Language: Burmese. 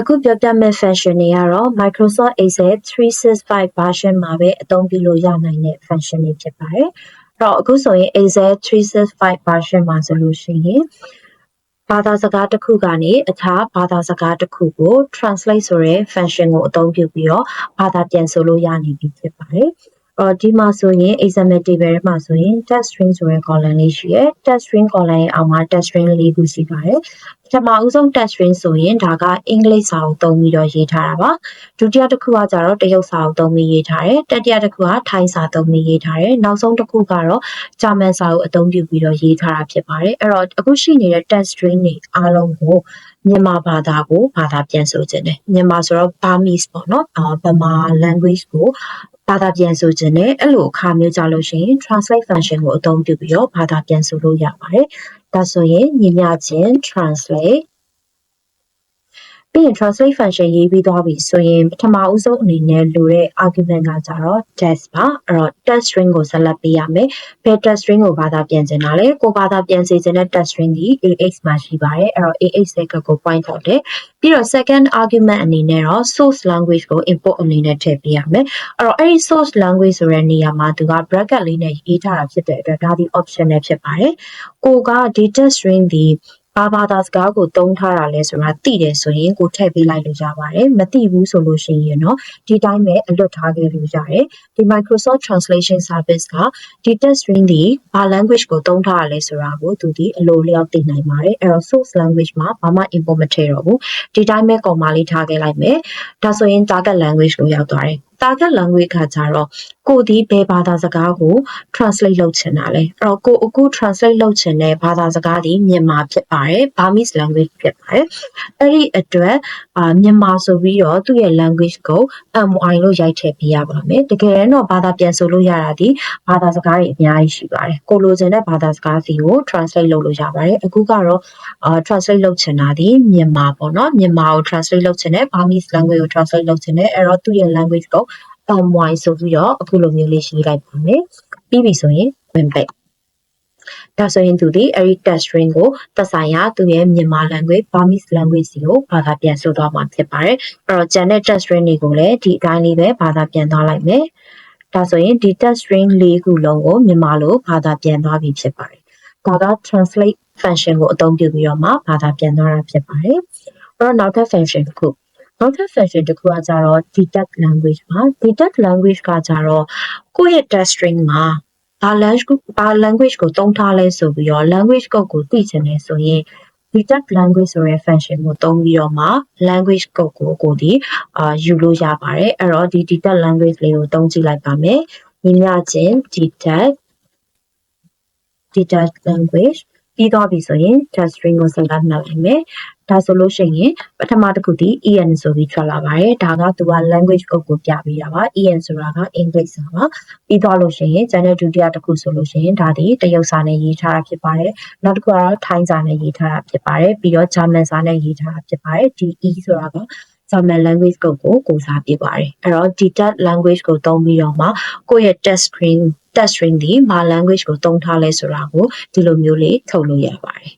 အခုပြောပြမယ့် function တွေကတော့ Microsoft Excel 365 version မှာပဲအသုံးပြုလို့ရနိုင်တဲ့ function တွေဖြစ်ပါတယ်။အဲ့တော့အခုဆိုရင် Excel 365 version မှာဆိုလို့ရှိရင်ဘာသာစကားတစ်ခုကနေအခြားဘာသာစကားတစ်ခုကို translate ဆိုတဲ့ function ကိုအသုံးပြုပြီးတော့ဘာသာပြန်ဆိုလို့ရနေပြီဖြစ်ပါတယ်။ အော်ဒီမှာဆိုရင် example table ထဲမှာဆိုရင် text string ဆိုတဲ့ column လေးရှိရယ် text string column ရဲ့အောက်မှာ text string လေးခုရှိပါတယ်ပထမဦးဆုံး text string ဆိုရင်ဒါကအင်္ဂလိပ်စာကိုသုံးပြီးတော့ရေးထားတာပါဒုတိယတစ်ခုကကြတော့တရုတ်စာကိုသုံးပြီးရေးထားတယ်တတိယတစ်ခုကထိုင်းစာသုံးပြီးရေးထားတယ်နောက်ဆုံးတစ်ခုကတော့ဂျာမန်စာကိုအသုံးပြုပြီးတော့ရေးထားတာဖြစ်ပါတယ်အဲ့တော့အခုရှိနေတဲ့ text string တွေအားလုံးကို မြန်မာဘာသာကိုဘာသာပြန်ဆိုခြင်းတယ်မြန်မာဆိုတော့ Burmese ပေါ့နော်အာဗမာ language ကိုဘာသာပြန်ဆိုခြင်းနဲ့အဲ့လိုအခါမျိုးကြလို့ရှိရင် translate function ကိုအသုံးပြုပြီးတော့ဘာသာပြန်ဆိုလို့ရပါတယ်။ဒါဆိုရင်ညီမျှခြင်း translate ပြီးရင် translate function ရေးပြီးသွားပြီဆိုရင်ပထမဦးဆုံးအနေနဲ့လိုတဲ့ argument ကကြတော့ text ပါအဲ့တော့ text string ကိုဆက်လက်ပေးရမယ်ဘယ် text string ကိုဘာသာပြန်ချင်တာလဲကိုဘာသာပြန်စေချင်တဲ့ text string ဒီ ax မှာရှိပါတယ်အဲ့တော့ ax စက်ကကို point ထောက်တယ်ပြီးတော့ second argument အနေနဲ့တော့ source language ကို import အနေနဲ့ထည့်ပေးရမယ်အဲ့တော့အဲ့ဒီ source language ဆိုတဲ့နေရာမှာသူက bracket လေးနဲ့ရေးထားတာဖြစ်တဲ့အတွက်ဒါဒီ optional ဖြစ်ပါတယ်ကိုကဒီ text string ဒီ ဘာဘာသာစကားကိုသုံးထားတာလဲဆိုတာသိတယ်ဆိုရင်ကိုထည့်ပေးလိုက်လို့ရပါတယ်မသိဘူးဆိုလို့ရှိရင်တော့ဒီတိုင်းပဲအလွတ်ထားခဲ့လို့ရတယ်ဒီ Microsoft Translation Service ကဒီ text string ဒီဘာ language ကိုသုံးထားရလဲဆိုတာကိုသူဒီအလိုလျောက်သိနိုင်ပါတယ်အဲ့တော့ source language မှာဘာမှ import မထည့်တော့ဘူးဒီတိုင်းပဲ comma လေးထားခဲ့လိုက်မယ်ဒါဆိုရင် target language ကိုရောက်သွားတယ် target language ကကြတော့ကိုဒီဘယ်ဘာသာစကားကို translate လုပ်ချင်တာလဲအဲ့တော့ကိုအခု translate လုပ်ချင်တဲ့ဘာသာစကားဒီမြန်မာဖြစ်ပါတယ် Burmese language ဖြစ်ပါတယ်အဲ့ဒီအတွက်အာမြန်မာဆိုပြီးတော့သူ့ရဲ့ language ကို MY လို့ရိုက်ထည့်ပေးရပါမယ်တကယ်တော့ဘာသာပြန်ဆိုလို့ရတာဒီဘာသာစကားတွေအများကြီးရှိပါတယ်ကိုလိုချင်တဲ့ဘာသာစကားစီကို translate လုပ်လို့ရပါတယ်အခုကတော့အာ translate လုပ်ချင်တာဒီမြန်မာပေါ့နော်မြန်မာကို translate လုပ်ချင်တဲ့ Burmese language ကို translate လုပ်ချင်တဲ့အဲ့တော့သူ့ရဲ့ language ကို my ဆိုပြီးတော့အခုလိုမျိုးလေးရေးလိုက်ပါမယ်ပြီးပြီဆိုရင်ဝင်ပိတ်ဒါဆိုရင်သူဒီအဲ့ဒီ text string ကိုသက်ဆိုင်ရာသူရဲ့မြန်မာ language Burmese language စီကိုဘာသာပြန်ဆိုသွားမှာဖြစ်ပါတယ်အဲ့တော့ကျန်တဲ့ text string တွေကိုလည်းဒီအတိုင်းလေးပဲဘာသာပြန်သွားလိုက်မယ်ဒါဆိုရင်ဒီ text string လေးခုလုံးကိုမြန်မာလိုဘာသာပြန်သွားပြီဖြစ်ပါတယ်ဒါက translate function ကိုအသုံးပြုပြီးတော့မှဘာသာပြန်သွားတာဖြစ်ပါတယ်အဲ့တော့နောက်ထပ် function တစ်ခု နောက်ထပ် function တစ်ခုကကြတော့ detect language ပါ detect language ကကြတော့ကိုယ့်ရဲ့ text string မှာဘာ language ဘာ language ကိုသုံးထားလဲဆိုပြီးတော့ language code ကိုသိချင်တယ်ဆိုရင် detect language ဆိုတဲ့ function ကိုသုံးပြီးတော့မှ language code ကိုကိုဒီအာယူလို့ရပါတယ်အဲ့တော့ဒီ detect language လေးကိုသုံးကြည့်လိုက်ပါမယ်ညီမျှချင်း detect detect language ပြီးသွားပြီဆိုရင် text string ကိုဆက်လက်နှုတ်လိုက်မယ် ဒါဆိုလို့ရှိရင်ပထမတစ်ခုဒီ en ဆိုပြီးထွက်လာပါတယ်ဒါကသူက language code ကိုပြပေးတာပါ en ဆိုတာကအင်္ဂလိပ်စာပါပြီးသွားလို့ရှိရင်ကျန်တဲ့ဒုတိယတစ်ခုဆိုလို့ရှိရင်ဒါဒီတရုတ်စာနဲ့ရေးထားတာဖြစ်ပါတယ်နောက်တစ်ခုကတော့ထိုင်းစာနဲ့ရေးထားတာဖြစ်ပါတယ်ပြီးတော့ဂျာမန်စာနဲ့ရေးထားတာဖြစ်ပါတယ်ဒီ e ဆိုတာက German language code ကိုကိုစားပြပါတယ်အဲ့တော့ဒီ text language ကိုသုံးပြီးတော့မှကိုယ့်ရဲ့ text string text string ဒီဘာ language ကိုသုံးထားလဲဆိုတာကိုဒီလိုမျိုးလေးထုတ်လို့ရပါတယ်